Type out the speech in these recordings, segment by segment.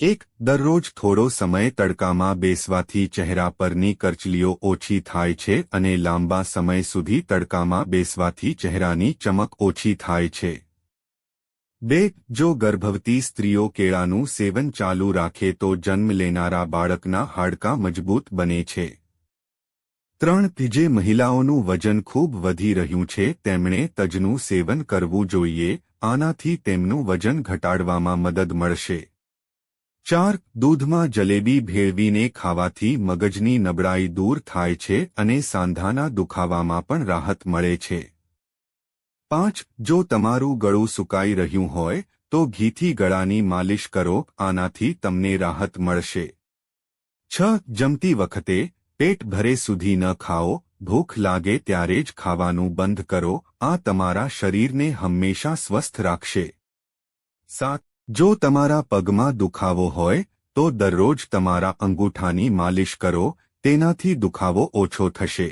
એક દરરોજ થોડો સમય તડકામાં બેસવાથી ચહેરા પરની કરચલીઓ ઓછી થાય છે અને લાંબા સમય સુધી તડકામાં બેસવાથી ચહેરાની ચમક ઓછી થાય છે. બે, જો ગર્ભવતી સ્ત્રીઓ કેળાનું સેવન ચાલુ રાખે તો જન્મ લેનારા બાળકના હાડકાં મજબૂત બને છે. ત્રણ જે મહિલાઓનું વજન ખૂબ વધી રહ્યું છે, તેમણે તજનું સેવન કરવું જોઈએ, આનાથી તેમનું વજન ઘટાડવામાં મદદ મળશે. ચાર દૂધમાં જલેબી ભેળવીને ખાવાથી મગજની નબળાઈ દૂર થાય છે અને સાંધાના દુખાવામાં પણ રાહત મળે છે. પાંચ, જો તમારું ગળું સુકાઈ રહ્યું હોય, તો ઘીથી ગળાની માલિશ કરો, આનાથી તમને રાહત મળશે. છ, જમતી વખતે પેટ ભરે સુધી ન ખાઓ, ભૂખ લાગે ત્યારે જ ખાવાનું બંધ કરો, આ તમારા શરીરને હંમેશા સ્વસ્થ રાખશે. સાત જો તમારા પગમાં દુખાવો હોય, તો દરરોજ તમારા અંગૂઠાની માલિશ કરો, તેનાથી દુખાવો ઓછો થશે.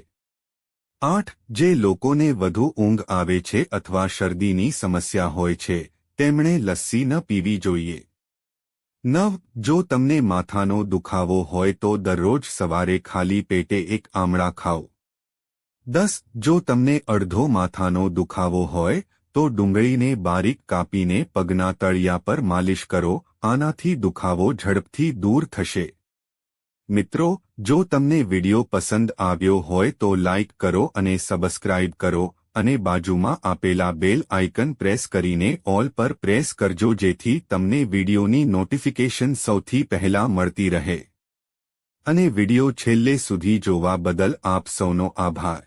આઠ, જે લોકોને વધુ ઊંઘ આવે છે અથવા શરદીની સમસ્યા હોય છે, તેમણે લસ્સી ન પીવી જોઈએ. નવ, જો તમને માથાનો દુખાવો હોય તો દરરોજ સવારે ખાલી પેટે એક આમળા ખાઓ. દસ, જો તમને અડધો માથાનો દુખાવો હોય તો ડુંગળીને બારીક કાપીને પગના તળિયા પર માલિશ કરો, આનાથી દુખાવો ઝડપથી દૂર થશે. મિત્રો, જો તમને વિડિયો પસંદ આવ્યો હોય તો લાઇક કરો અને સબસ્ક્રાઇબ કરો, અને બાજુમાં આપેલા બેલ આઇકન પ્રેસ કરીને ઓલ પર પ્રેસ કરજો જેથી તમને વિડિયોની નોટિફિકેશન સૌથી પહેલા મળતી રહે. અને વિડિયો છેલ્લે સુધી જોવા બદલ આપ સૌનો આભાર.